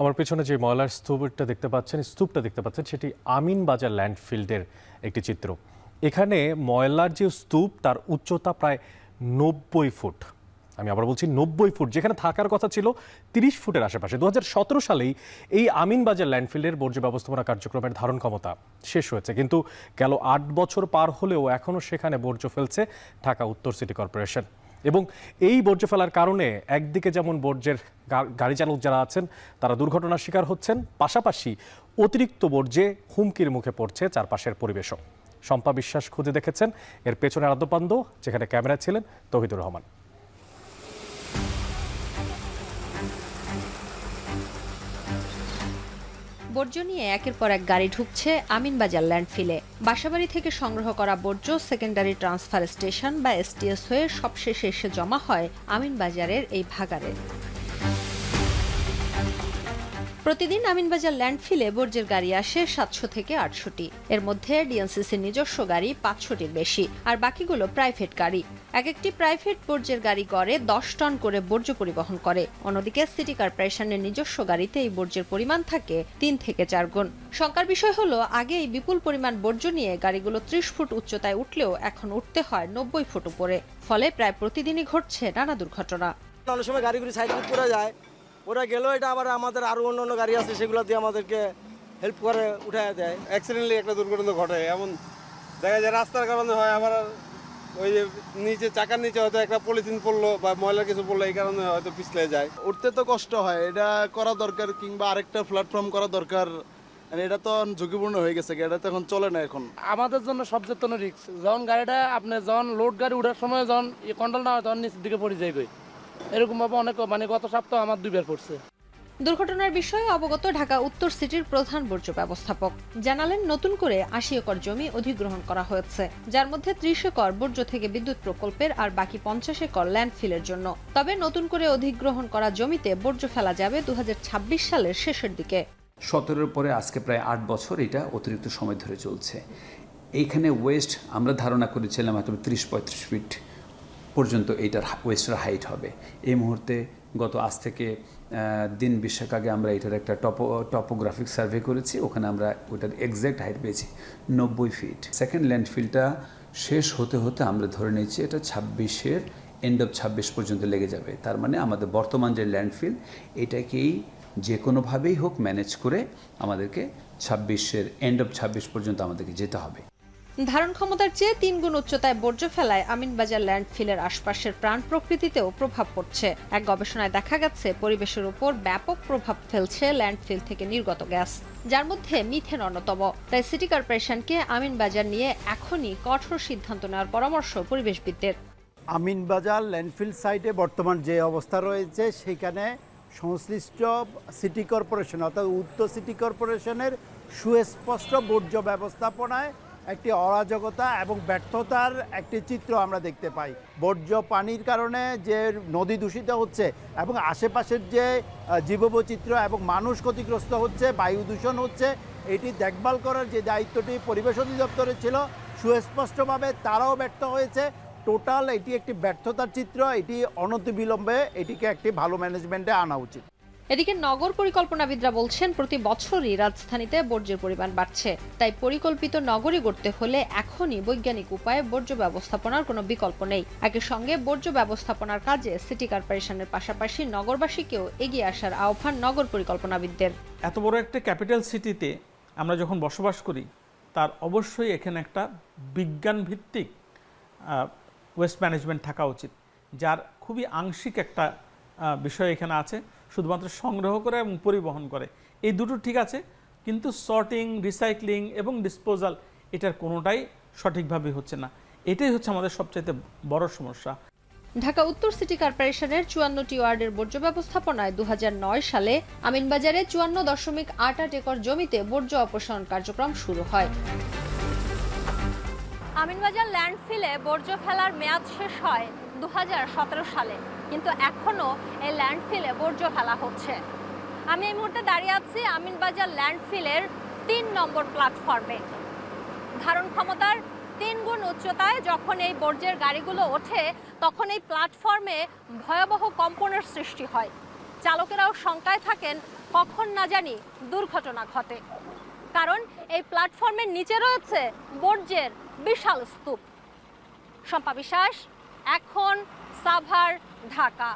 আমার পেছনে যে ময়লার স্তূপটা দেখতে পাচ্ছেন স্তূপটা দেখতে পাচ্ছেন, সেটি আমিন বাজার ল্যান্ডফিল্ডের একটি চিত্র। এখানে ময়লার যে স্তূপ, তার উচ্চতা প্রায় নব্বই ফুট। আমি আবার বলছি নব্বই ফুট, যেখানে থাকার কথা ছিল তিরিশ ফুটের আশেপাশে। দু হাজার সতেরো সালেই এই আমিন বাজার ল্যান্ডফিল্ডের বর্জ্য ব্যবস্থাপনা কার্যক্রমের ধারণ ক্ষমতা শেষ হয়েছে। কিন্তু গেল আট বছর পার হলেও এখনও সেখানে বর্জ্য ফেলছে ঢাকা উত্তর সিটি কর্পোরেশন। এবং এই বর্জ্য ফেলার কারণে একদিকে যেমন বর্জ্যের গাড়ি চালক যারা আছেন, তারা দুর্ঘটনার শিকার হচ্ছেন, পাশাপাশি অতিরিক্ত বর্জ্যে হুমকির মুখে পড়ছে চারপাশের পরিবেশও। শম্পা বিশ্বাস খুঁজে দেখেছেন, এর পেছনে আদ্যপান্দ যেখানে ক্যামেরা ছিলেন তহিদুর রহমান। বর্জ্য নিয়ে একের পর এক গাড়ি ঢুকছে আমিনবাজার ল্যান্ডফিলে। বাসাবাড়ি থেকে সংগ্রহ করা বর্জ্য সেকেন্ডারি ট্রান্সফার স্টেশন বা এসটিএস হয়ে সবশেষে এসে জমা হয় আমিনবাজারের এই ভাগারে প্রতিদিন আমিনবাজার ল্যান্ডফিলে বর্জ্যের গাড়ি আসে সাতশো থেকে আটশোটি। এর মধ্যে ডিএনসিসির নিজস্ব গাড়ি পাঁচশোটির বেশি, আর বাকিগুলো প্রাইভেট গাড়ি। এক একটি প্রাইভেট বর্জ্যের গাড়ি গড়ে দশ টন করে বর্জ্য পরিবহন করে। অন্যদিকে সিটি কর্পোরেশনের নিজস্ব গাড়িতে এই বর্জ্যের পরিমাণ থাকে তিন থেকে চার গুণ। শঙ্কার বিষয় হলো আগে এই বিপুল পরিমাণ বর্জ্য নিয়ে গাড়িগুলো ত্রিশ ফুট উচ্চতায় উঠলেও এখন উঠতে হয় নব্বই ফুট উপরে। ফলে প্রায় প্রতিদিনই ঘটছে নানা দুর্ঘটনা। অনেক সময় গাড়িগুলি সাইড যায় ওরা গেলেও এটা আবার আমাদের আরও অন্য অন্য গাড়ি আছে সেগুলো দিয়ে আমাদেরকে হেল্প করে উঠায় দেয়। অ্যাক্সিডেন্টলি একটা দুর্ঘটনা ঘটে এমন দেখা যায় রাস্তার কারণে হয় আবার ওই যে নিচে চাকার নিচে হয়তো একটা পলিথিন পড়ল বা ময়লা কিছু পড়ল এই কারণে হয়তো পিছলে যায়। উঠতে তো কষ্ট হয় এটা করা দরকার কিংবা আরেকটা প্ল্যাটফর্ম করা দরকার। মানে এটা তো ঝুঁকিপূর্ণ হয়ে গেছে এটা তো এখন চলে না এখন। আমাদের জন্য সবচেয়ে তো রিক্স যখন গাড়িটা আপনি যখন লোড গাড়ি উঠার সময় যখন কন্ট্রোল না হয় তখন নিচের দিকে পড়ে যায় গই এরকম ভাবে অনেক মানে গত সপ্তাহ আমার দুইবার পড়ছে। দুর্ঘটনার বিষয়ে অবগত ঢাকা উত্তর সিটির প্রধান বর্জ্য ব্যবস্থাপক। জানালেন নতুন করে আশি একর জমি অধিগ্রহণ করা হয়েছে যার মধ্যে ত্রিশ একর বর্জ্য থেকে বিদ্যুৎ প্রকল্পের আর বাকি পঞ্চাশ একর ল্যান্ডফিলের জন্য। তবে নতুন করে অধিগ্রহণ করা জমিতে বর্জ্য ফেলা যাবে দু হাজার ছাব্বিশ সালের শেষের দিকে। সতেরোর পরে আজকে প্রায় আট বছর এটা অতিরিক্ত সময় ধরে চলছে। এইখানে ওয়েস্ট আমরা ধারণা করেছিলাম হয়তো ত্রিশ পঁয়ত্রিশ ফিট পর্যন্ত এইটার ওয়েস্টের হাইট হবে। এই মুহূর্তে গত আজ থেকে দিন বিশেক আগে আমরা এটার একটা টপো টপোগ্রাফিক সার্ভে করেছি। ওখানে আমরা ওটার এক্স্যাক্ট হাইট পেয়েছি, নব্বই ফিট সেকেন্ড ল্যান্ডফিলটা শেষ হতে হতে আমরা ধরে নিয়েছি এটা ছাব্বিশের এন্ড অফ ছাব্বিশ পর্যন্ত লেগে যাবে। তার মানে আমাদের বর্তমান যে ল্যান্ডফিল এটাকেই যে কোনোভাবেই হোক ম্যানেজ করে আমাদেরকে ছাব্বিশের এন্ড অফ ছাব্বিশ পর্যন্ত আমাদেরকে যেতে হবে। ধারণ ক্ষমতার চেয়ে তিন গুণ উচ্চতায় বর্জ্য ফেলায় আমিনবাজার ল্যান্ডফিলের আশপাশের প্রাণ প্রকৃতিতেও প্রভাব পড়ছে। এক গবেষণায় দেখা গেছে, পরিবেশের উপর ব্যাপক প্রভাব ফেলছে ল্যান্ডফিল থেকে নির্গত গ্যাস, যার মধ্যে মিথেন অন্যতম। তাই সিটি কর্পোরেশনকে আমিনবাজার নিয়ে এখনই কঠোর সিদ্ধান্ত নেওয়ার পরামর্শ পরিবেশবিদদের। আমিনবাজার ল্যান্ডফিল সাইটে বর্তমান যে অবস্থা রয়েছে, সেখানে সংশ্লিষ্ট সিটি কর্পোরেশন, অর্থাৎ উত্তর সিটি কর্পোরেশনের সুস্পষ্ট বর্জ্য ব্যবস্থাপনায় একটি অরাজকতা এবং ব্যর্থতার একটি চিত্র আমরা দেখতে পাই। বর্জ্য পানির কারণে যে নদী দূষিত হচ্ছে এবং আশেপাশের যে জীববৈচিত্র্য এবং মানুষ ক্ষতিগ্রস্ত হচ্ছে, বায়ু দূষণ হচ্ছে, এটি দেখভাল করার যে দায়িত্বটি পরিবেশ অধিদপ্তরের ছিল, সুস্পষ্টভাবে তারাও ব্যর্থ হয়েছে। টোটাল এটি একটি ব্যর্থতার চিত্র, এটি অনতিবিলম্বে এটিকে একটি ভালো ম্যানেজমেন্টে আনা উচিত। এদিকে নগর পরিকল্পনাবিদরা বলছেন, প্রতি বছরই রাজধানীতে বর্জ্যের পরিমাণ বাড়ছে। তাই পরিকল্পিত নগরী গড়তে হলে এখনই বৈজ্ঞানিক উপায়ে বর্জ্য ব্যবস্থাপনার কোনো বিকল্প নেই। একই সঙ্গে বর্জ্য ব্যবস্থাপনার কাজে সিটি কর্পোরেশনের পাশাপাশি নগরবাসীকেও এগিয়ে আসার আহ্বান নগর পরিকল্পনাবিদদের। এত বড় একটা ক্যাপিটাল সিটিতে আমরা যখন বসবাস করি, তার অবশ্যই এখানে একটা বিজ্ঞান ভিত্তিক ওয়েস্ট ম্যানেজমেন্ট থাকা উচিত, যার খুবই আংশিক একটা বিষয় এখানে আছে। শুধুমাত্র সংগ্রহ করে এবং পরিবহন করে। এই দুটো ঠিক আছে কিন্তু সর্টিং রিসাইক্লিং এবং ডিসপোজাল এটার কোনোটাই সঠিকভাবে হচ্ছে না। এটাই হচ্ছে আমাদের সবচাইতে বড় সমস্যা। ঢাকা উত্তর সিটি কর্পোরেশনের চুয়ান্নটি ওয়ার্ডের বর্জ্য ব্যবস্থাপনায় দু হাজার নয় সালে আমিনবাজারে চুয়ান্ন দশমিক আট আট একর জমিতে বর্জ্য অপসারণ কার্যক্রম শুরু হয়। আমিনবাজার ল্যান্ডফিলে বর্জ্য ফেলার মেয়াদ শেষ হয় দু হাজার সতেরো সালে। কিন্তু এখনও এই ল্যান্ডফিলে বর্জ্য ফেলা হচ্ছে। আমি এই মুহূর্তে দাঁড়িয়ে আছি আমিনবাজার ল্যান্ডফিলের তিন নম্বর প্ল্যাটফর্মে। ধারণ ক্ষমতার তিন গুণ উচ্চতায় যখন এই বর্জ্যের গাড়িগুলো ওঠে, তখন এই প্ল্যাটফর্মে ভয়াবহ কম্পনের সৃষ্টি হয়। চালকেরাও শঙ্কায় থাকেন, কখন না জানি দুর্ঘটনা ঘটে। কারণ এই প্ল্যাটফর্মের নিচে রয়েছে বর্জ্যের বিশাল স্তূপ। শম্পা বিশ্বাস, এখন সাভার ঢাকা